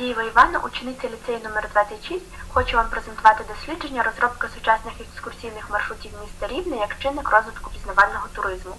Агієва Івана, учениця ліцею номер 26, хочу вам презентувати дослідження розробки сучасних екскурсійних маршрутів міста Рівне як чинник розвитку пізнавального туризму.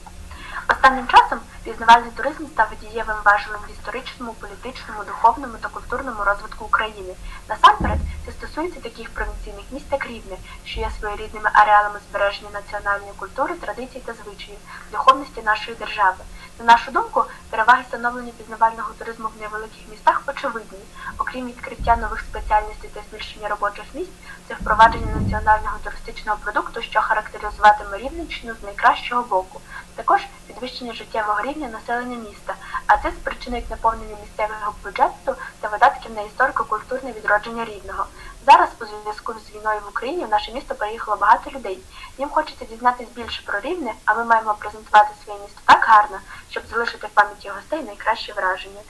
Останнім часом пізнавальний туризм став дієвим важелем в історичному, політичному, духовному та культурному розвитку України. Насамперед, це стосується таких провінційних міст, як Рівне, що є своєрідними ареалами збереження національної культури, традицій та звичаїв, духовності нашої держави. На нашу думку, переваги становлення пізнавального туризму в невеликих містах очевидні. Окрім відкриття нових спеціальностей та збільшення робочих місць, це впровадження національного туристичного продукту, що характеризуватиме Рівненщину з найкращого боку. Також підвищення життєвого рівня населення міста, а це спричинить наповнення місцевого бюджету та видатків на історико-культурне відродження рівного. Зараз у зв'язку з війною в Україні в наше місто приїхало багато людей. Їм хочеться дізнатись більше про рівне, а ми маємо презентувати своє місто так гарно, щоб залишити в пам'яті гостей найкращі враження.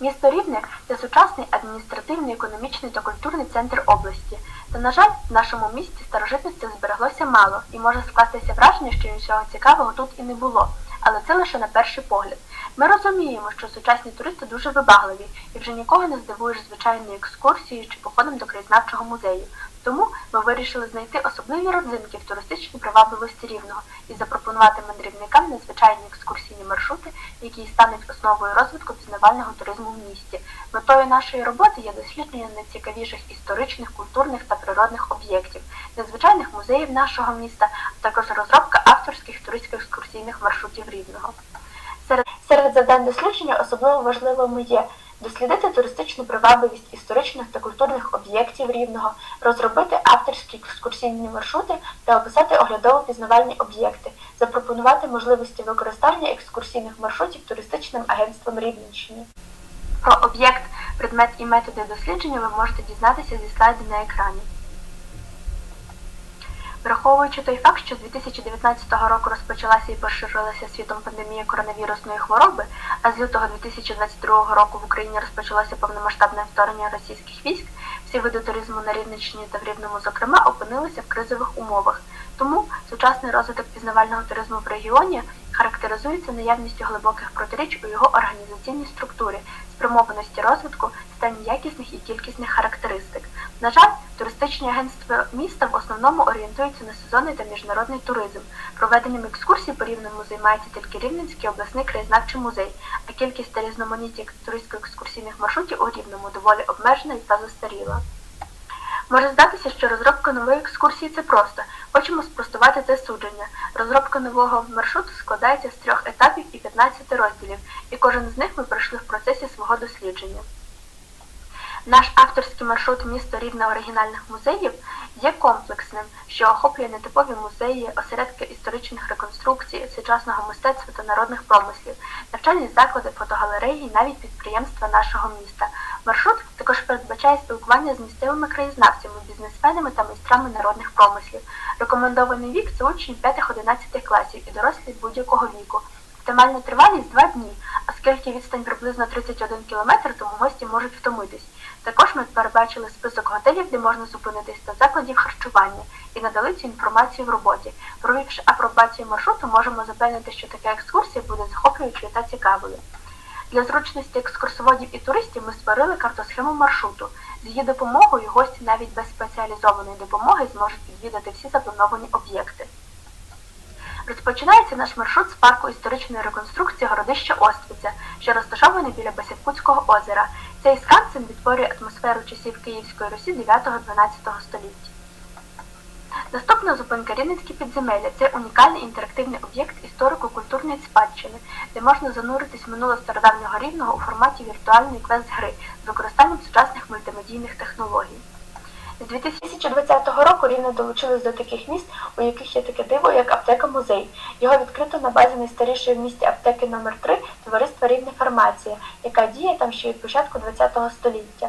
Місто Рівне це сучасний адміністративний, економічний та культурний центр області. Та, на жаль, в нашому місті старожитності збереглося мало, і може скластися враження, що нічого цікавого тут і не було. Але це лише на перший погляд. Ми розуміємо, що сучасні туристи дуже вибагливі і вже нікого не здивуєш звичайною екскурсією чи походом до краєзнавчого музею. Тому ми вирішили знайти особливі родзинки в туристичній привабливості рівного і запропонувати мандрівникам незвичайні екскурсійні маршрути, які стануть основою розвитку пізнавального туризму в місті. Метою нашої роботи є дослідження найцікавіших історичних, культурних та природних об'єктів, незвичайних музеїв нашого міста, а також туристських екскурсійних маршрутів рівного. Серед, серед завдань дослідження особливо важливими є дослідити туристичну привабливість історичних та культурних об'єктів рівного, розробити авторські екскурсійні маршрути та описати оглядово-пізнавальні об'єкти, запропонувати можливості використання екскурсійних маршрутів туристичним агентством Рівненщини. Про об'єкт, предмет і методи дослідження ви можете дізнатися зі слайду на екрані. Враховуючи той факт, що з 2019 року розпочалася і поширилася світом пандемія коронавірусної хвороби, а з лютого 2022 року в Україні розпочалося повномасштабне вторгнення російських військ, всі види туризму на Рівненщині та в Рівному, зокрема, опинилися в кризових умовах. Тому сучасний розвиток пізнавального туризму в регіоні характеризується наявністю глибоких протиріч у його організаційній структурі, спрямованості розвитку, стані якісних і кількісних характеристик. На жаль, туристичні агентства міста в основному орієнтуються на сезонний та міжнародний туризм. Проведенням екскурсій по рівному займається тільки Рівненський обласний краєзнавчий музей, а кількість та різноманіття туристсько-екскурсійних маршрутів у Рівному доволі обмежена та застаріла. Може здатися, що розробка нової екскурсії це просто. Хочемо спростувати це судження. Розробка нового маршруту складається з трьох етапів і 15 розділів, і кожен з них ми пройшли в процесі свого дослідження. Наш авторський маршрут місто рівне оригінальних музеїв є комплексним, що охоплює нетипові музеї, осередки історичних реконструкцій, сучасного мистецтва та народних промислів, навчальні заклади, фотогалереї, навіть підприємства нашого міста. Маршрут також передбачає спілкування з місцевими краєзнавцями, бізнесменами та майстрами народних промислів. Рекомендований вік це учні 5-11 класів і дорослі будь-якого віку. Оптимальна тривалість 2 дні, оскільки відстань приблизно 31 км, тому гості можуть втомитись. Також ми перебачили список готелів, де можна зупинитись та закладів харчування, і надали цю інформацію в роботі. Провівши апробацію маршруту, можемо запевнити, що така екскурсія буде захоплюючою та цікавою. Для зручності екскурсоводів і туристів ми створили картосхему маршруту. З її допомогою гості навіть без спеціалізованої допомоги зможуть відвідати всі заплановані об'єкти. Розпочинається наш маршрут з парку історичної реконструкції городища Оствиця, що розташований біля Басівкутського озера. Цей скансен відтворює атмосферу часів Київської Русі 9-12 століття. Наступна зупинка Рівненські підземелля це унікальний інтерактивний об'єкт історико-культурної спадщини, де можна зануритись в минуле стародавнього рівного у форматі віртуальної квест-гри з використанням сучасних мультимедійних технологій. З 2020 року рівно долучились до таких міст, у яких є таке диво, як аптека музей. Його відкрито на базі найстарішої в місті аптеки номер 3 товариства Рівне фармації, яка діє там ще від початку ХХ століття.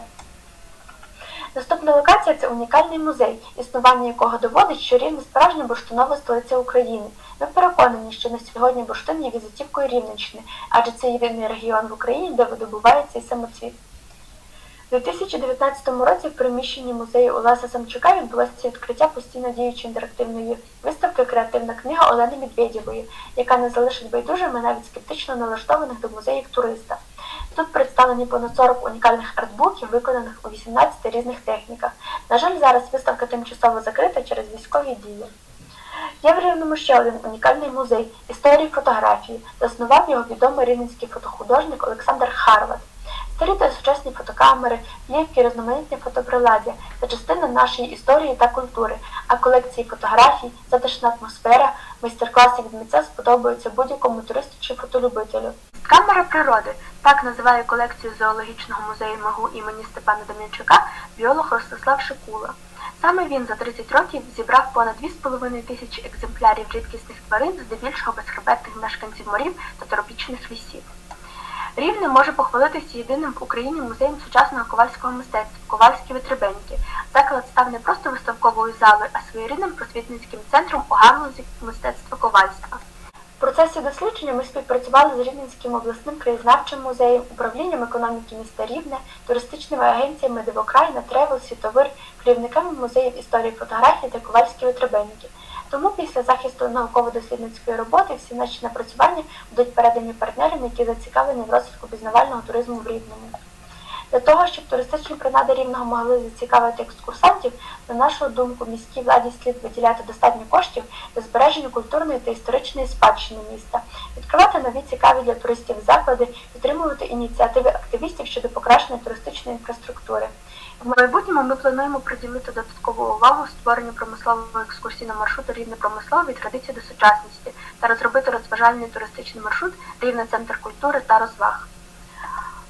Наступна локація це унікальний музей, існування якого доводить, що Рівне справжня бурштинова столиця України. Ми переконані, що на сьогодні бурштин є візитівкою Рівненщини, адже це єдиний регіон в Україні, де видобувається і самоцвіт. У 2019 році в приміщенні музею Олеса Самчука відбулося відкриття постійно діючої інтерактивної виставки Креативна книга Олени Медведєвої, яка не залишить байдужими навіть скептично налаштованих до музеїв туриста. Тут представлені понад 40 унікальних артбуків, виконаних у 18 різних техніках. На жаль, зараз виставка тимчасово закрита через військові дії. Є в Рівному ще один унікальний музей історії фотографії. Заснував його відомий рівненський фотохудожник Олександр Харват. Та сучасні фотокамери, плівки, різноманітні фотоприладдя це частина нашої історії та культури, а колекції фотографій, затишна атмосфера, майстер-класи від митця сподобаються будь-якому туристу чи фотолюбителю. Камера природи так називає колекцію зоологічного музею МАГУ імені Степана Дем'янчука біолог Ростислав Шикула. Саме він за 30 років зібрав понад 2,5 тисячі екземплярів рідкісних тварин, здебільшого безхребетних мешканців морів та тропічних лісів. Рівне може похвалитися єдиним в Україні музеєм сучасного ковальського мистецтва Ковальські витребеньки. Заклад став не просто виставковою залою, а своєрідним просвітницьким центром у галузі мистецтва ковальства. В процесі дослідження ми співпрацювали з Рівненським обласним краєзнавчим музеєм, управлінням економіки міста Рівне, туристичними агенціями Дивокраїна, Тревел, Світовир, керівниками музеїв історії фотографії та ковальські витребенники. Тому після захисту науково-дослідницької роботи всі наші напрацювання будуть передані партнерам, які зацікавлені в розвитку пізнавального туризму в Рівному. Для того, щоб туристичні принади рівного могли зацікавити екскурсантів, на нашу думку, міській владі слід виділяти достатньо коштів для збереження культурної та історичної спадщини міста, відкривати нові цікаві для туристів заклади, підтримувати ініціативи активістів щодо покращення туристичної інфраструктури. В майбутньому ми плануємо приділити додаткову увагу створенню промислового екскурсійного маршруту рівне промислової традиції до сучасності та розробити розважальний туристичний маршрут рівне центр культури та розваг.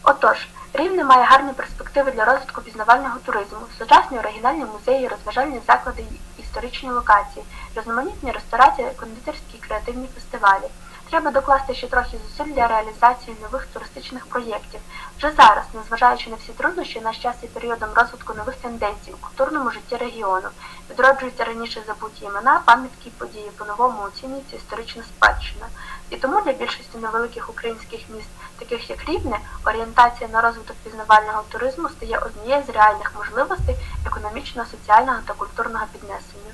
Отож, Рівне має гарні перспективи для розвитку пізнавального туризму, сучасні оригінальні музеї, розважальні заклади історичні локації, різноманітні ресторації, кондитерські і креативні фестивалі. Треба докласти ще трохи зусиль для реалізації нових туристичних проєктів. Вже зараз, незважаючи на всі труднощі, наш час є періодом розвитку нових тенденцій у культурному житті регіону. Відроджуються раніше забуті імена, пам'ятки і події, по-новому оцінюється історична спадщина. І тому для більшості невеликих українських міст, таких як Рівне, орієнтація на розвиток пізнавального туризму стає однією з реальних можливостей економічного, соціального та культурного піднесення.